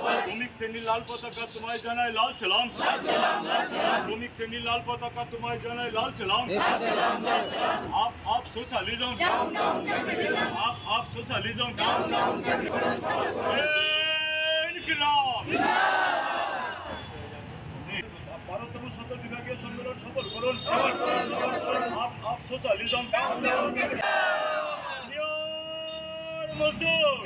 শ্রমিক শ্রেণির লাল পতাকা তোমায় জানায় লাল সালাম। শ্রমিক শ্রেণির লাল পতাকা তোমায় জানায় লাল সালাম। Up up socialism. Up up socialism. বারোতম শত বিভাগীয় সম্মেলন সফল করুন। Up up socialism. মজদুর।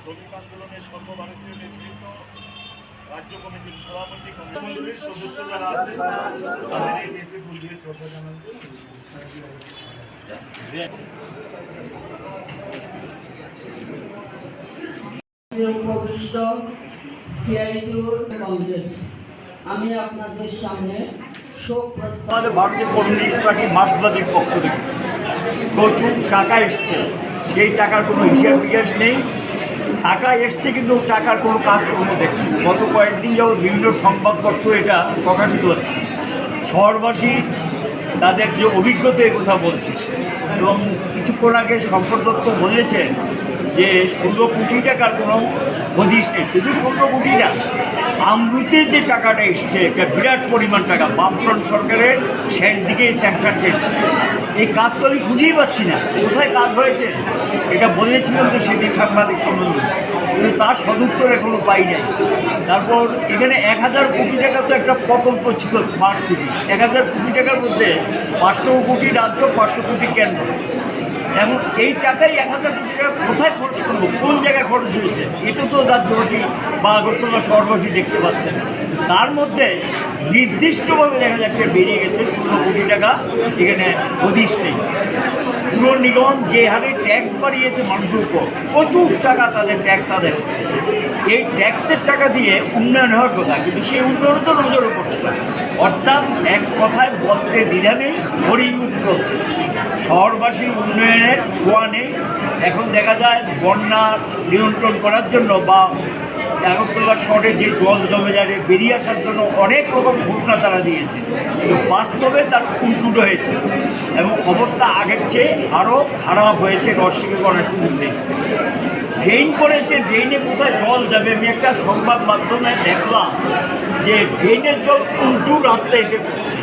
শ্রমিক আন্দোলনের সর্বভারতীয় নেতৃত্ব রাজ্য কমিটির সভাপতি কমিটির সদস্য যারা আছে তাদের এই নেতৃত্ব দিয়ে শ্রদ্ধা কংগ্রেস আমি আপনাদের সামনে শোক প্রস্তাব ভারতীয় কমিউনিস্ট পার্টি মার্ক্সবাদীর পক্ষ থেকে। প্রচুর টাকা এসছে। সেই টাকার কোনো হিসাব বিকাশ নেই। টাকা এসছে কিন্তু টাকার কোনো কাজ কোনো দেখছি গত কয়েকদিন যাবৎ বিভিন্ন সংবাদপত্র এটা প্রকাশিত হচ্ছে। শহরবাসী তাদের যে অভিজ্ঞতা কথা বলছে। এবং কিছুক্ষণ আগে শঙ্কর দত্ত বলেছেন যে ষোলো কোটি টাকার কোনো হদিস নেই। শুধু ষোলো কোটি না আমরুতের যে টাকাটা এসছে, একটা বিরাট পরিমাণ টাকা। বামফ্রন্ট সরকারের শেষ দিকে এই স্যাংশনটা এসছে। এই কাজ তো আমি খুঁজেই পাচ্ছি না। কোথায় কাজ হয়েছে, এটা বলেছিলাম তো সেদিন সাংবাদিক সম্বন্ধে কিন্তু তার সদুত্তর এখনও পাই নাই। তারপর এখানে এক হাজার কোটি টাকা তো একটা প্রকল্প ছিল স্মার্ট সিটি এক হাজার কোটি টাকার মধ্যে পাঁচশো কোটি রাজ্য, পাঁচশো কোটি কেন্দ্র। এবং এই টাকাই এক হাজার কোটি টাকা কোথায় খরচ করব, কোন জায়গায় খরচ হয়েছে, এটা তো রাজ্যবাসী বা আগরতলা শহরবাসী দেখতে পাচ্ছেন তার মধ্যে নির্দিষ্টভাবে দেখা যাচ্ছে বেরিয়ে গেছে ষোলো কোটি টাকা এখানে হদিশ নেই। পুর নিগম যে হারে ট্যাক্স বাড়িয়েছে মানুষের উপর, প্রচুর টাকা তাদের ট্যাক্স আদায় হচ্ছে। এই ট্যাক্সের টাকা দিয়ে উন্নয়ন হওয়ার কথা, কিন্তু সেই উন্নয়ন তো নজরও পড়ছে না অর্থাৎ এক কথায় বলতে দ্বিধা নেই হরিউদ চলছে। শহরবাসীর উন্নয়নের ছোঁয়া নেই। এখন দেখা যায় বন্যা নিয়ন্ত্রণ করার জন্য বা আগরতলা শহরে যে জল জমে যায় বেরিয়ে আসার জন্য অনেক রকম ঘোষণা তারা দিয়েছে। কিন্তু বাস্তবে তার উল্টুটো হয়েছে এবং অবস্থা আগের চেয়ে আরও খারাপ হয়েছে রসিকে করার সুযোগ নেই ড্রেন করেছে ড্রেনে কোথায় জল যাবে? আমি একটা সংবাদ মাধ্যমে দেখলাম যে ড্রেনের জল উল্টু রাস্তায় এসে পড়ছে।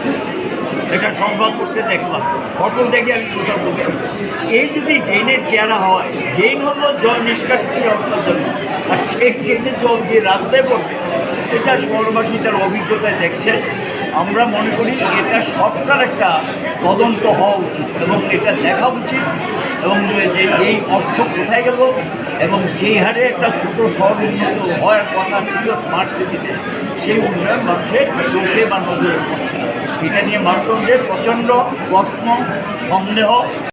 এটা সংবাদ করতে দেখলাম। ফটো দেখে আমি কথা করছি এই যদি ড্রেনের চেহারা হয় ড্রেন হলো জল নিষ্কাশিত ব্যবস্থার জন্য আর সেই ড্রেনের জল দিয়ে রাস্তায় পড়বে। এটা শহরবাসী তার অভিজ্ঞতায় দেখছে আমরা মনে করি এটা সরকার একটা তদন্ত হওয়া উচিত এবং এটা দেখা উচিত এবং যে এই অর্থ কোথায় গেল এবং যে হারে একটা ছোট শহর উন্নত হওয়ার কথা ছিল স্মার্ট সিটিতে সেই উন্নয়ন মানুষের চোখে বা নজরে পড়ছে এটা নিয়ে মানুষদের প্রচণ্ড প্রশ্ন, সন্দেহ